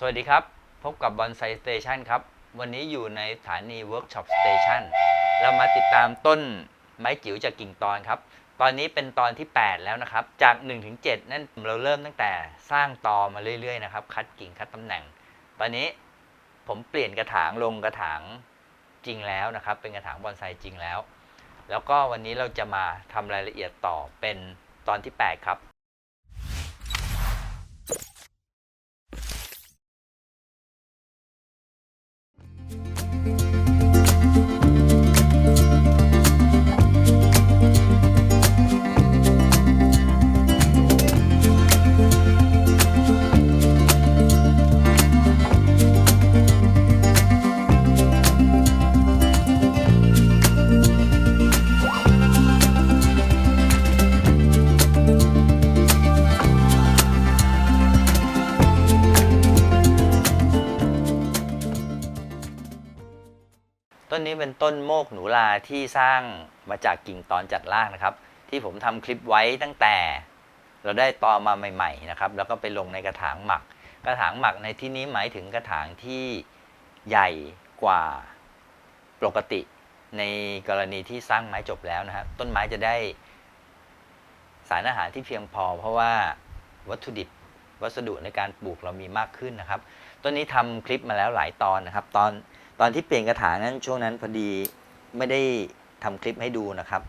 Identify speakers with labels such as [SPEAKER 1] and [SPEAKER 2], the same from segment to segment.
[SPEAKER 1] สวัสดีครับ พบกับบอนไซสเตชันครับ วันนี้อยู่ในสถานีเวิร์กช็อปสเตชันเรามาติดตามต้นไม้จิ๋วจากกิ่งตอนครับ ตอนนี้เป็นตอนที่ 8 แล้วนะครับ จาก1-7ถึง7นั่นเราเริ่มตั้งแต่สร้างตอมาเรื่อยๆนะครับ คัดกิ่งคัดตำแหน่ง ตอนนี้ผมเปลี่ยนกระถางลงกระถางจริงแล้วนะครับ เป็นกระถางบอนไซจริงแล้ว แล้วก็วันนี้เราจะมาทำรายละเอียดต่อเป็นตอนที่ 8 ครับ ต้ ต้นโมกหนูลาที่สร้างมาจากกิ่งตอนจัดล่างนะครับ ที่ผมทำคลิปไว้ตั้งแต่ เราได้ตอมาใหม่ๆนะครับ แล้วก็ไปลงในกระถางหมัก กระถางหมักในที่นี้หมายถึงกระถางที่ใหญ่กว่าปกติในกรณีที่สร้างไม้จบแล้วนะครับ ต้นไม้จะได้สารอาหารที่เพียงพอ เพราะว่าวัตถุดิบวัสดุในการปลูกเรามีมากขึ้นนะครับ ต้นนี้ทำคลิปมาแล้วหลายตอนนะครับ ตอน ตอนที่เปลี่ยนกระถางนั้นช่วงนั้นพอดีไม่ได้ทำคลิปให้ดูนะครับ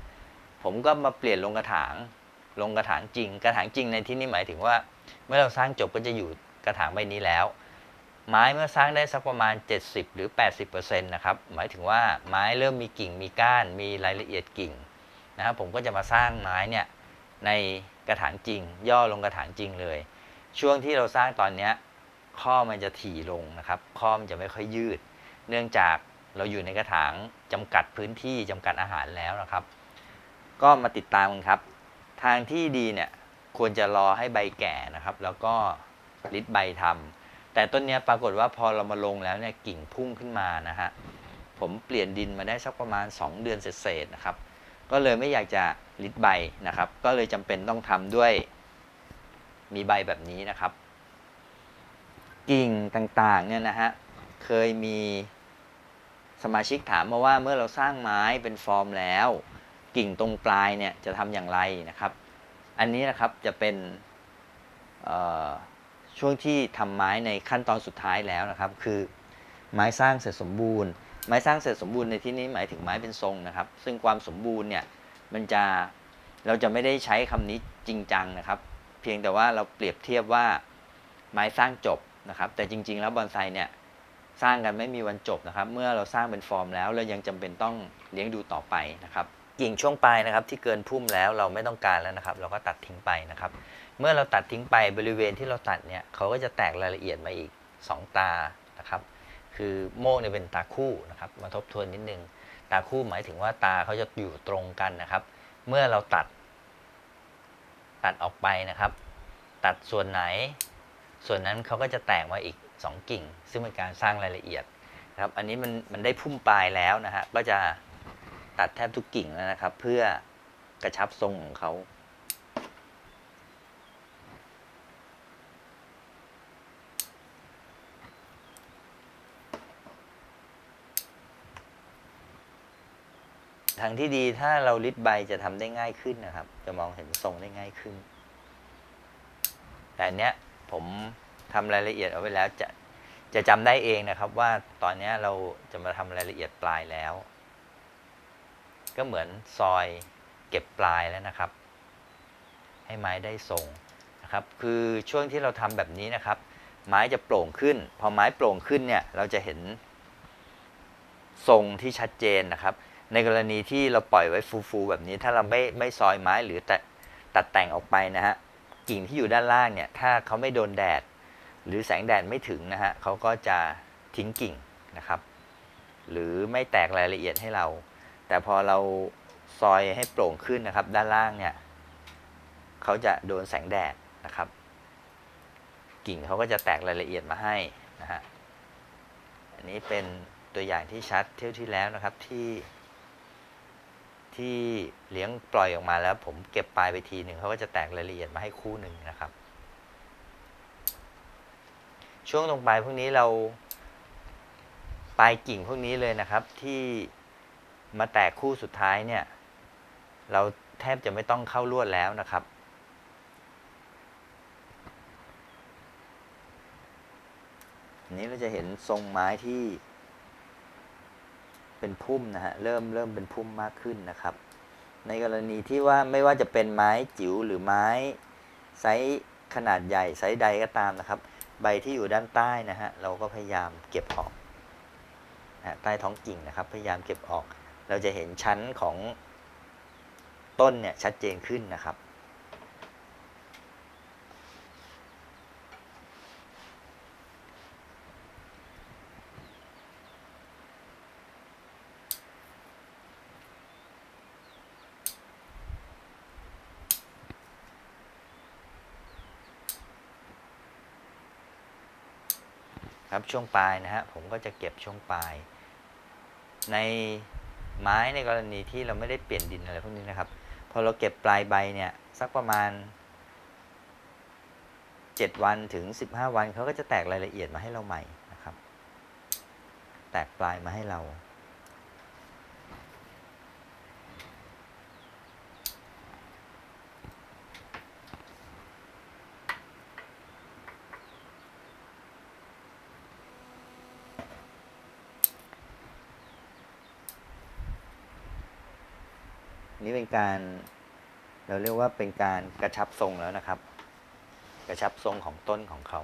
[SPEAKER 1] ผมก็มาเปลี่ยนลงกระถาง ลงกระถางจริง กระถางจริงในที่นี้หมายถึงว่า เมื่อเราสร้างจบก็จะอยู่กระถางใบนี้แล้ว ไม้เมื่อสร้างได้สักประมาณ 70 หรือ 80%นะครับ หมายถึงว่าไม้เริ่มมีกิ่งมีก้าน มีรายละเอียดกิ่งนะครับ ผมก็จะมาสร้างไม้เนี่ยในกระถางจริง ย่อลงกระถางจริงเลย ช่วงที่เราสร้างตอนนี้ข้อมันจะถี่ลงนะครับ ข้อมันจะไม่ค่อยยืด เนื่องจากเราอยู่ในกระถางจำกัดพื้นที่จำกัดอาหารแล้วนะครับ ก็มาติดตามกันครับ ทางที่ดีเนี่ยควรจะรอให้ใบแก่นะครับ แล้วก็ริดใบทำแต่ต้นนี้ปรากฏว่าพอเรามาลงแล้วเนี่ยกิ่งพุ่งขึ้นมานะฮะผมเปลี่ยนดินมาได้สักประมาณ 2 เดือนเศษๆนะครับ ก็เลยไม่อยากจะริดใบนะครับ ก็เลยจำเป็นต้องทำด้วย มีใบแบบนี้นะครับ กิ่งต่างๆเนี่ยนะฮะเคยมี สมาชิกถามมาว่าเมื่อเราสร้างไม้เป็นฟอร์มแล้ว กิ่งตรงปลายเนี่ยจะทำอย่างไรนะครับ อันนี้นะครับจะเป็นช่วงที่ทำไม้ในขั้นตอนสุดท้ายแล้วนะครับ คือไม้สร้างเสร็จสมบูรณ์ ไม้สร้างเสร็จสมบูรณ์ในที่นี้หมายถึงไม้เป็นทรงนะครับ ซึ่งความสมบูรณ์เนี่ยมันจะเราจะไม่ได้ใช้คำนี้จริงจังนะครับ เพียงแต่ว่าเราเปรียบเทียบว่าไม้สร้างจบนะครับ แต่จริง ๆ แล้วบอนไซเนี่ย สร้างกันไม่มีวันจบนะครับ เมื่อเราสร้างเป็นฟอร์มแล้วเรายังจำเป็นต้องเลี้ยงดูต่อไปนะครับกิ่งช่วงปลายนะครับที่เกินพุ่มแล้วเราไม่ต้องการแล้วนะครับ เราก็ตัดทิ้งไปนะครับ เมื่อเราตัดทิ้งไปบริเวณที่เราตัดเนี่ยเขาก็จะแตกรายละเอียดมาอีก 2 ตานะครับ คือโม่เนี่ยเป็นตาคู่นะครับมาทบทวนนิดนึง ตาคู่หมายถึงว่าตาเขาจะอยู่ตรงกันนะครับ เมื่อเราตัด ตัดออกไปนะครับ ตัดส่วนไหน ส่วนนั้นเขาก็จะแตกมาอีก 2 กิ่ง ซึ่งเป็นการสร้างรายละเอียดนะครับ อันนี้มันมันได้พุ่มปลายแล้วนะฮะก็จะตัดแทบทุกกิ่งแล้วนะครับ เพื่อกระชับทรงของเขาทางที่ดีถ้าเราลิดใบจะทำได้ง่ายขึ้นนะครับ จะมองเห็นทรงได้ง่ายขึ้น แต่อันเนี้ยผม ทำรายละเอียดเอาไว้แล้วจะจะจำได้เองนะครับว่าตอนนี้เราจะมาทำรายละเอียดปลายแล้ว ก็เหมือนซอยเก็บปลายแล้วนะครับ ให้ไม้ได้ทรงนะครับ คือช่วงที่เราทำแบบนี้นะครับ ไม้จะโปร่งขึ้น พอไม้โปร่งขึ้นเนี่ยเราจะเห็นทรงที่ชัดเจนนะครับ ในกรณีที่เราปล่อยไว้ฟูๆแบบนี้ ถ้าเราไม่ไม่ซอยไม้หรือตัดตัดแต่งออกไปนะฮะกิ่งที่อยู่ด้านล่างเนี่ย ถ้าเขาไม่โดนแดด หรือแสงแดดไม่ถึงนะฮะเขาก็จะทิ้งกิ่งนะครับ หรือไม่แตกรายละเอียดให้เรา แต่พอเราซอยให้โปร่งขึ้นนะครับ ด้านล่างเนี่ยเขาจะโดนแสงแดดนะครับ กิ่งเขาก็จะแตกรายละเอียดมาให้นะฮะอันนี้เป็นตัวอย่างที่ชัดเที่ยวที่แล้วนะครับที่ที่เลี้ยงปล่อยออกมาแล้วผมเก็บปลายไปทีหนึ่งเขาก็จะแตกรายละเอียดมาให้คู่หนึ่งนะครับ ช่วงตรงปลายพวกนี้เราปลายกิ่งพวกนี้เลยนะครับ ที่มาแตกคู่สุดท้ายเนี่ย เราแทบจะไม่ต้องเข้าลวดแล้วนะครับอันนี้เราจะเห็นทรงไม้ที่ เป็นพุ่มนะฮะ เริ่มเริ่มเป็นพุ่มมากขึ้นนะครับ ในกรณีที่ว่าไม่ว่าจะเป็นไม้จิ๋วหรือไม้ไซส์ขนาดใหญ่ไซส์ใดก็ตามนะครับ ใบที่อยู่ด้านใต้นะฮะเราก็พยายามเก็บออกนะใต้ท้องกิ่งนะครับ พยายามเก็บออก เราจะเห็นชั้นของต้นเนี่ยชัดเจนขึ้นนะครับ ช่วงปลายนะฮะผมก็จะเก็บช่วงปลาย ในไม้ในกรณีที่เราไม่ได้เปลี่ยนดินอะไรพวกนี้นะครับ พอเราเก็บปลายใบเนี่ยสักประมาณ 7 วันถึง 15 วันเขาก็จะแตกรายละเอียดมาให้เราใหม่นะครับ แตกปลายมาให้เรา นี่เป็นการ เราเรียกว่าเป็นการกระชับทรงแล้วนะครับ กระชับทรงของต้นของเขา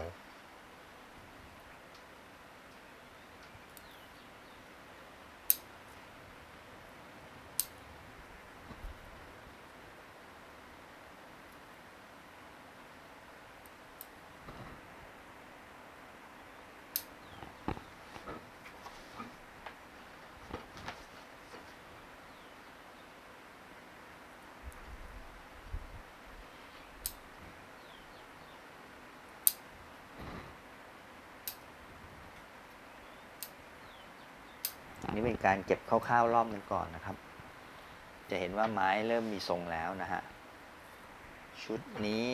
[SPEAKER 1] นี่เป็นการเก็บคร่าวๆรอบหนึงก่อนนะครับ จะเห็นว่าไม้เริ่มมีทรงแล้วนะฮะ ชุดนี้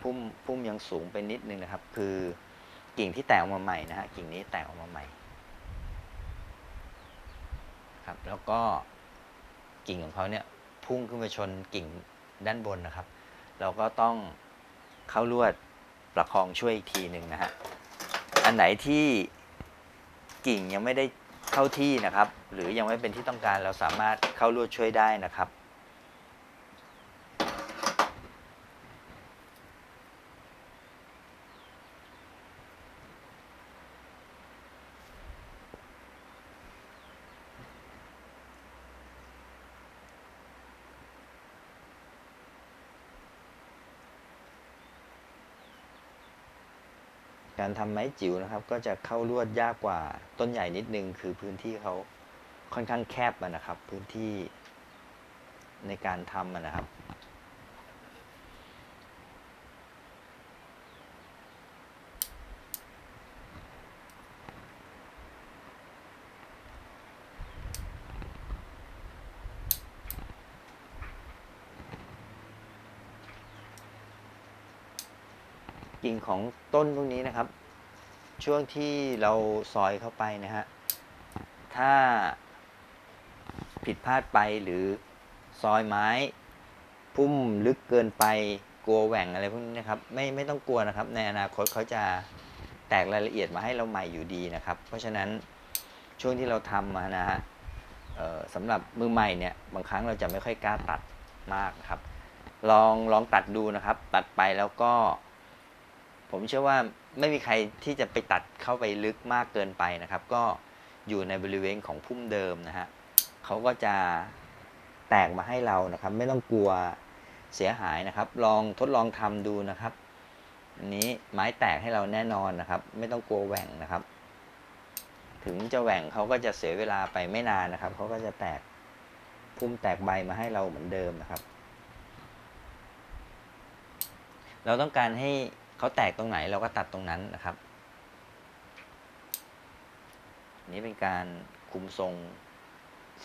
[SPEAKER 1] พุ่มพุ่มยังสูงไปนิดนึงนะครับ คือกิ่งที่แตกออกมาใหม่นะฮะกิ่งนี้แตกออกมาใหม่ครับแล้วก็กิ่งของเขาเนี่ยพุ่งขึ้นไปชนกิ่งด้านบนนะครับ เราก็ต้องเข้าลวด ประคองช่วยอีกทีหนึ่งนะฮะ อันไหนที่กิ่งยังไม่ได้เข้าที่นะครับ หรือยังไม่เป็นที่ต้องการเราสามารถเข้ารวดช่วยได้นะครับ การทำไม้จิ๋วนะครับ ก็จะเข้าลวดยากกว่าต้นใหญ่นิดนึง คือพื้นที่เขาค่อนข้างแคบนะครับ พื้นที่ในการทำนะครับ กิ่งของต้นพวกนี้นะครับ ช่วงที่เราซอยเข้าไปนะฮะ ถ้าผิดพลาดไปหรือซอยไม้ พุ่มลึกเกินไปกลัวแหว่งอะไรพวกนี้นะครับ ไม่ไม่ต้องกลัวนะครับ ในอนาคตเขาจะแตกรายละเอียดมาให้เราใหม่อยู่ดีนะครับ เพราะฉะนั้นช่วงที่เราทำมานะฮะเอ่อสำหรับมือใหม่เนี่ยบางครั้งเราจะไม่ค่อยกล้าตัดมากครับ ลองลองตัดดูนะครับ ตัดไปแล้วก็ ผมเชื่อว่าไม่มีใครที่จะไปตัดเข้าไปลึกมากเกินไปนะครับ ก็อยู่ในบริเวณของพุ่มเดิมนะฮะเขาก็จะแตกมาให้เรานะครับ ไม่ต้องกลัวเสียหายนะครับ ลองทดลองทำดูนะครับอันนี้ไม้แตกให้เราแน่นอนนะครับ ไม่ต้องกลัวแหว่งนะครับ ถึงจะแหว่งเขาก็จะเสียเวลาไปไม่นานนะครับเขาก็จะแตกพุ่มแตกใบมาให้เราเหมือนเดิมนะครับ เราต้องการให้ เขาแตกตรงไหนเราก็ตัดตรงนั้นนะครับ นี่เป็นการคุมทรง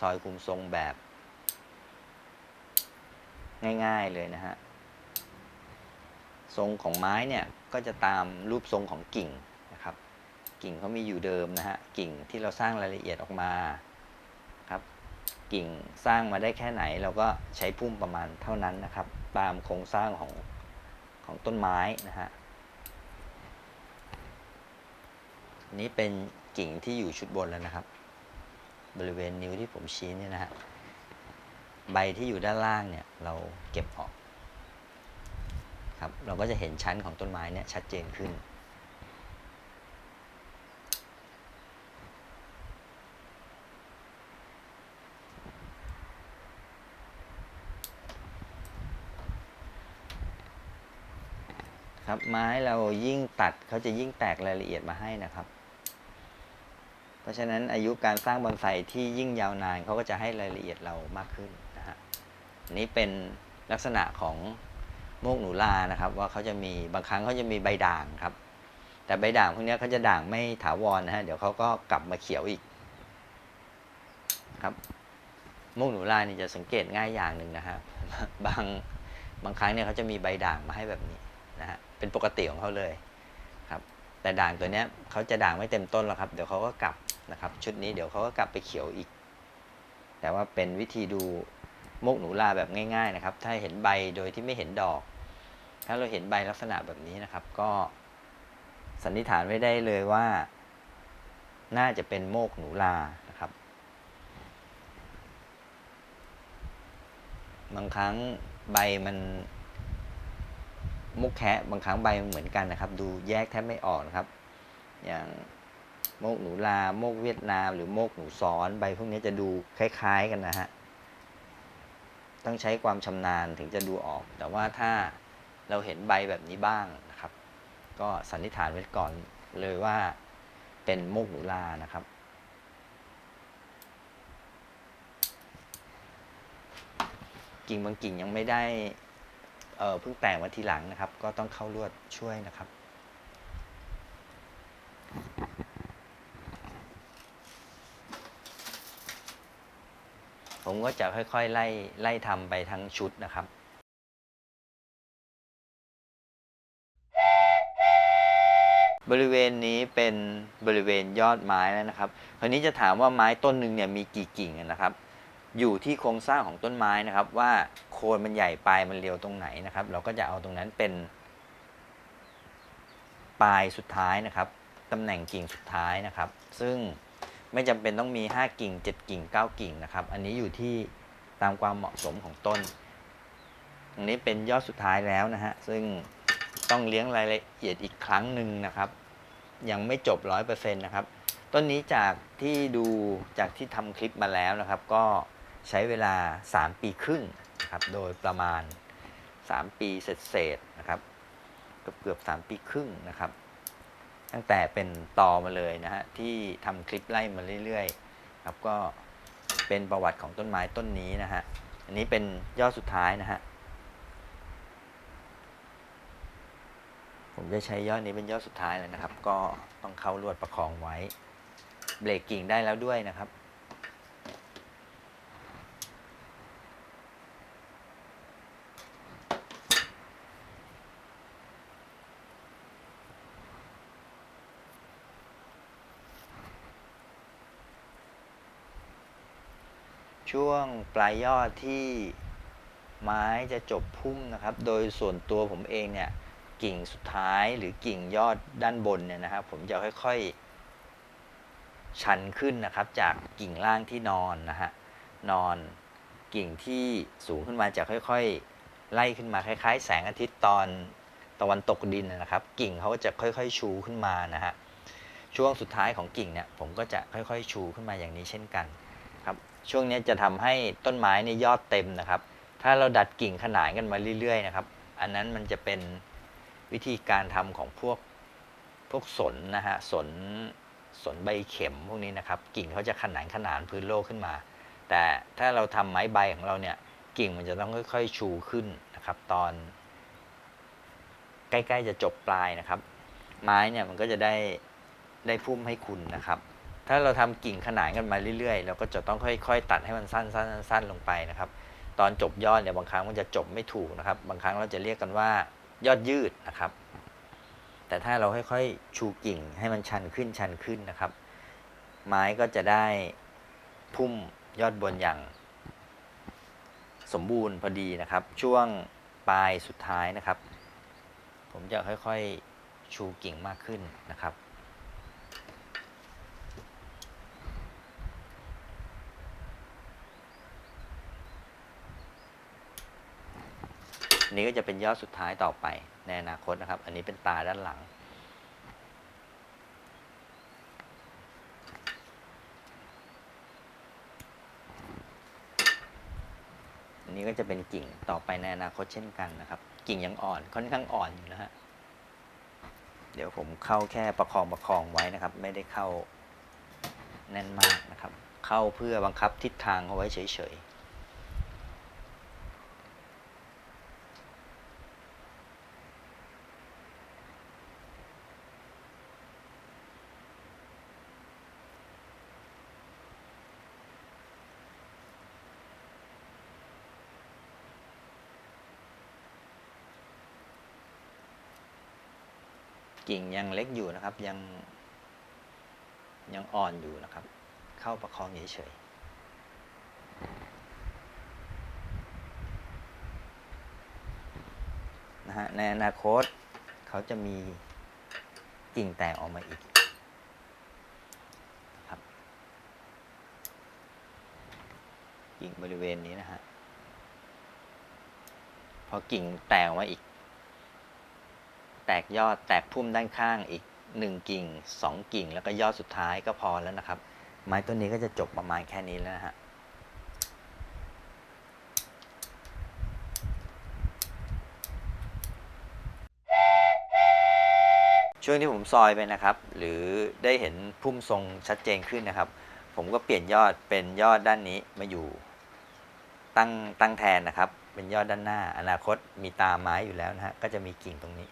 [SPEAKER 1] ซอยคุมทรงแบบ ง่ายๆเลยนะฮะ ทรงของไม้เนี่ย ก็จะตามรูปทรงของกิ่งนะครับ กิ่งเขามีอยู่เดิมนะฮะ กิ่งที่เราสร้างรายละเอียดออกมาครับ กิ่งสร้างมาได้แค่ไหน เราก็ใช้พุ่มประมาณเท่านั้นนะครับ ตามโครงสร้างของของต้นไม้นะฮะอั นี้เป็นกิ่งที่อยู่ชุดบนแล้วนะครับ บริเวณนิ้วที่ผมชี้เนี่ยนะฮะใบที่อยู่ด้านล่างเนี่ย เราเก็บออก ครับ เราก็จะเห็นชั้นของต้นไม้เนี่ยชัดเจนขึ้น ครับไม้เรายิ่งตัดเขาจะยิ่งแตกรายละเอียดมาให้นะครับ ราะฉะนั้นอายุการสร้างบอนไซที่ยิ่งยาวนานเขาก็จะให้รายละเอียดเรามากขึ้นนะฮะนี้เป็นลักษณะของโมกหนูลานะครับ ว่าเขาจะมีบางครั้งเขาจะมีใบด่างครับ แต่ใบด่างพวกนี้เขาจะด่างไม่ถาวรนะฮะเดี๋ยวเขาก็กลับมาเขียวอีกครับโมกหนูลานี่จะสังเกตง่ายอย่างหนึ่งนะฮะบางบางครั้งเนี่ยเขาจะมีใบด่างมาให้แบบนี้นะฮะเป็นปกติของเขาเลยครับ แต่ด่างตัวเนี้ยเขาจะด่างไม่เต็มต้นหรอกครับ เดี๋ยวเขาก็กลับ นะครับ ชุดนี้เดี๋ยวเขาก็กลับไปเขียวอีก แต่ว่าเป็นวิธีดูโมกหนูลาแบบง่าย ๆนะครับ ถ้าเห็นใบโดยที่ไม่เห็นดอก ถ้าเราเห็นใบลักษณะแบบนี้นะครับ ก็สันนิษฐานไว้ได้เลยว่า น่าจะเป็นโมกหนูลานะครับ บางครั้งใบมันมุกแคะบางครั้งใบมันเหมือนกันนะครับ ดูแยกแทบไม่ออกนะครับ อย่าง โมกหนูลา โมกเวียดนาม หรือโมกหนูซ้อนใบพวกนี้จะดูคล้าย ๆ กันนะฮะ ต้องใช้ความชำนาญถึงจะดูออก แต่ว่าถ้าเราเห็นใบแบบนี้บ้างนะครับ ก็สันนิษฐานไว้ก่อนเลยว่าเป็นโมกหนูลานะครับกิ่งบางกิ่งยังไม่ได้เออเพิ่งแต่งมาทีหลังนะครับ ก็ต้องเข้าลวดช่วยนะครับ ผมก็จะค่อยๆ ไล่ไล่ทำไปทั้งชุดนะครับบริเวณนี้เป็นบริเวณยอดไม้แล้วนะครับ คราวนี้จะถามว่าไม้ต้นหนึ่งเนี่ยมีกี่กิ่งนะครับ อยู่ที่โครงสร้างของต้นไม้นะครับ ว่าโคนมันใหญ่ปลายมันเรียวตรงไหนนะครับ เราก็จะเอาตรงนั้นเป็น ปลายสุดท้ายนะครับตำแหน่งกิ่งสุดท้ายนะครับ ซึ่ง ไม่จำเป็นต้องมี 5 กิ่ง 7 กิ่ง 9 กิ่งนะครับ อันนี้อยู่ที่ตามความเหมาะสมของต้น อันนี้เป็นยอดสุดท้ายแล้วนะฮะ ซึ่งต้องเลี้ยงรายละเอียดอีกครั้งหนึ่งนะครับ ยังไม่จบร้อยเปอร์เซ็นต์นะครับ ต้นนี้จากที่ดูจากที่ทำคลิปมาแล้วนะครับ ก็ใช้เวลา 3 ปีครึ่งนะครับ โดยประมาณ 3 ปีเศษๆนะครับ เกือบเกือบ3ปีครึ่งนะครับ ตั้งแต่เป็นตอมาเลยนะฮะที่ทำคลิปไล่มาเรื่อยๆครับก็เป็นประวัติของต้นไม้ต้นนี้นะฮะอันนี้เป็นยอดสุดท้ายนะฮะผมจะใช้ยอดนี้เป็นยอดสุดท้ายเลยนะครับ ก็ต้องเข้าลวดประคองไว้ เบรกกิ่งได้แล้วด้วยนะครับ ช่วงปลายยอดที่ไม้จะจบพุ่มนะครับ โดยส่วนตัวผมเองเนี่ยกิ่งสุดท้ายหรือกิ่งยอดด้านบนเนี่ยนะครับ ผมจะค่อยๆ ชันขึ้นนะครับ จากกิ่งล่างที่นอนนะฮะนอนกิ่งที่สูงขึ้นมาจะค่อยๆ ไล่ขึ้นมาคล้ายๆ แสงอาทิตย์ตอนตะวันตกดินนะครับ กิ่งเขาก็จะค่อยๆ ชูขึ้นมานะฮะช่วงสุดท้ายของกิ่งเนี่ยผมก็จะค่อยๆ ชูขึ้นมาอย่างนี้เช่นกัน ช่วงนี้จะทำให้ต้นไม้เนี่ยยอดเต็มนะครับ ถ้าเราดัดกิ่งขนานกันมาเรื่อยๆนะครับ อันนั้นมันจะเป็นวิธีการทำของพวกพวกสนนะฮะสนสนใบเข็มพวกนี้นะครับ กิ่งเขาจะขนานขนานพื้นโลกขึ้นมา แต่ถ้าเราทำไม้ใบของเราเนี่ยกิ่งมันจะต้องค่อย ๆ ชูขึ้นนะครับ ตอน ใกล้ ๆ จะจบปลายนะครับ ไม้เนี่ยมันก็จะได้ได้พุ่มให้คุณนะครับ ถ้าเราทำกิ่งขนานกันมาเรื่อยๆ เราก็จะต้องค่อย ๆ ตัดให้มันสั้นๆสั้นๆลงไปนะครับ ตอนจบยอดเนี่ยบางครั้งมันจะจบไม่ถูกนะครับ บางครั้งเราจะเรียกกันว่ายอดยืดนะครับ แต่ถ้าเราค่อยๆชูกิ่งให้มันชันขึ้นชันขึ้นนะครับ ไม้ก็จะได้พุ่มยอดบนอย่าง สมบูรณ์พอดีนะครับ ช่วงปลายสุดท้ายนะครับ ผมจะค่อยๆชูกิ่งมากขึ้นนะครับ อันนี้ก็จะเป็นยอดสุดท้ายต่อไปในอนาคตนะครับ อันนี้เป็นตาด้านหลัง อันนี้ก็จะเป็นกิ่งต่อไปในอนาคตเช่นกันนะครับ กิ่งยังอ่อนค่อนข้างอ่อนอยู่นะฮะเดี๋ยวผมเข้าแค่ประคองประคองไว้นะครับ ไม่ได้เข้าแน่นมากนะครับ เข้าเพื่อบังคับทิศทางเอาไว้เฉยๆ กิ่งยังเล็กอยู่นะครับ ยังยังอ่อนอยู่นะครับ เข้าประคองเฉยๆนะฮะในอนาคตเขาจะมีกิ่งแตกออกมาอีกครับ กิ่งบริเวณนี้นะฮะพอกิ่งแตกออกมาอีก แตกยอดแตกพุ่มด้านข้างอีกหนึ่งกิ่งสองกิ่ง แล้วก็ยอดสุดท้ายก็พอแล้วนะครับ ไม้ต้นนี้ก็จะจบประมาณแค่นี้แล้วนะฮะช่วงที่ผมซอยไปนะครับ หรือได้เห็นพุ่มทรงชัดเจนขึ้นนะครับ ผมก็เปลี่ยนยอดเป็นยอดด้านนี้มาอยู่ ตั้งตั้งแทนนะครับ เป็นยอดด้านหน้า อนาคตมีตาไม้อยู่แล้วนะฮะก็จะมีกิ่งตรงนี้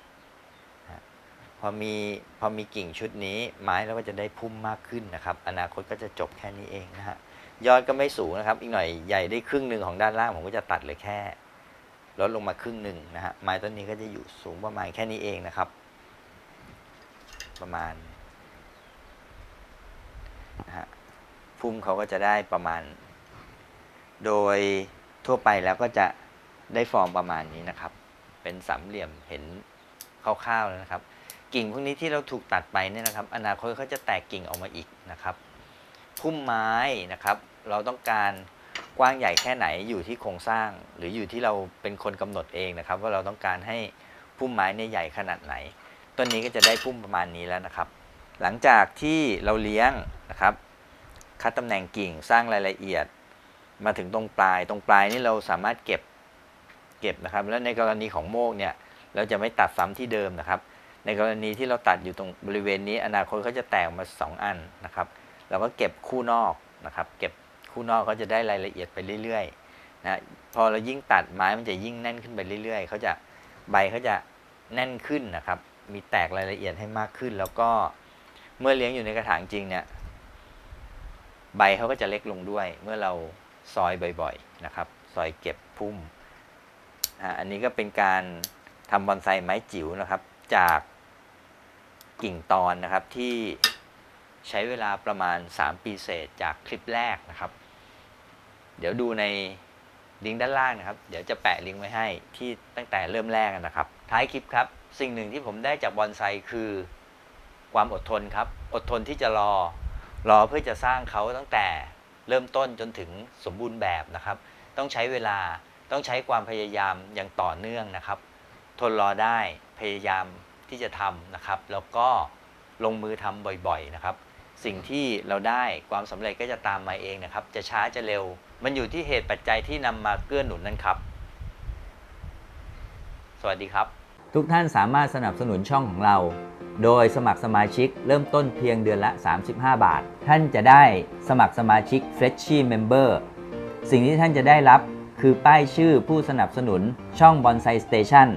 [SPEAKER 1] อมีพอมีกิ่งชุดนี้ไม้เราก็จะได้พุ่มมากขึ้นนะครับ อนาคตก็จะจบแค่นี้เองนะฮะยอดก็ไม่สูงนะครับ อีกหน่อยใหญ่ได้ครึ่งหนึ่งของด้านล่างผมก็จะตัดเหลยแค่ลดลงมาครึ่งหนึ่งนะฮะไม้ต้นนี้ก็จะอยู่สูงประมาณแค่นี้เองนะครับ ประมาณนะฮะพุ่มเขาก็จะได้ประมาณ โดยทั่วไปแล้วก็จะได้ฟอร์มประมาณนี้นะครับ เป็นสามเหลี่ยมเห็นคร่าวๆแล้วนะครับ กิ่งพวกนี้ที่เราถูกตัดไปเนี่ยนะครับ อนาคตเขาจะแตกกิ่งออกมาอีกนะครับพุ่มไม้นะครับ เราต้องการกว้างใหญ่แค่ไหนอยู่ที่โครงสร้าง หรืออยู่ที่เราเป็นคนกำหนดเองนะครับ ว่าเราต้องการให้พุ่มไม้เนี่ยใหญ่ขนาดไหนต้นนี้ก็จะได้พุ่มประมาณนี้แล้วนะครับ หลังจากที่เราเลี้ยงนะครับ คัดตำแหน่งกิ่งสร้างรายละเอียด มาถึงตรงปลาย ตรงปลายนี่เราสามารถเก็บเก็บนะครับ แล้วในกรณีของโมกเนี่ยเราจะไม่ตัดซ้ำที่เดิมนะครับ ในกรณีที่เราตัดอยู่ตรงบริเวณนี้ อนาคตเขาจะแตกมาสองอันนะครับ เราก็เก็บคู่นอกนะครับ เก็บคู่นอกก็จะได้รายละเอียดไปเรื่อยๆนะพอเรายิ่งตัดไม้มันจะยิ่งแน่นขึ้นไปเรื่อยๆเขาจะใบเขาจะแน่นขึ้นนะครับ มีแตกรายละเอียดให้มากขึ้น แล้วก็เมื่อเลี้ยงอยู่ในกระถางจริงเนี่ยใบเขาก็จะเล็กลงด้วย เมื่อเราซอยบ่อยๆนะครับ ซอยเก็บพุ่มอันนี้ก็เป็นการทำบอนไซไม้จิ๋วนะครับ จาก กิ่งตอนนะครับที่ใช้เวลาประมาณ 3 ปีเศษจากคลิปแรกนะครับ เดี๋ยวดูในลิงก์ด้านล่างนะครับ เดี๋ยวจะแปะลิงก์ไว้ให้ที่ตั้งแต่เริ่มแรกนะครับ ท้ายคลิปครับ สิ่งหนึ่งที่ผมได้จากบอนไซคือความอดทนครับ อดทนที่จะรอ รอเพื่อจะสร้างเขาตั้งแต่เริ่มต้นจนถึงสมบูรณ์แบบนะครับ ต้องใช้เวลาต้องใช้ความพยายามอย่างต่อเนื่องนะครับ ทนรอได้พยายาม ที่จะทำนะครับ แล้วก็ลงมือทำบ่อยๆนะครับ สิ่งที่เราได้ความสำเร็จก็จะตามมาเองนะครับ จะช้าจะเร็ว มันอยู่ที่เหตุปัจจัยที่นำมาเกื้อหนุนนั่นครับ สวัสดีครับ ทุกท่านสามารถสนับสนุนช่องของเรา โดยสมัครสมาชิกเริ่มต้นเพียงเดือนละ 35 บาท ท่านจะได้สมัครสมาชิก f r e s h i Member สิ่งที่ท่านจะได้รับคือป้ายชื่อผู้สนับสนุนช่อง Bonsai Station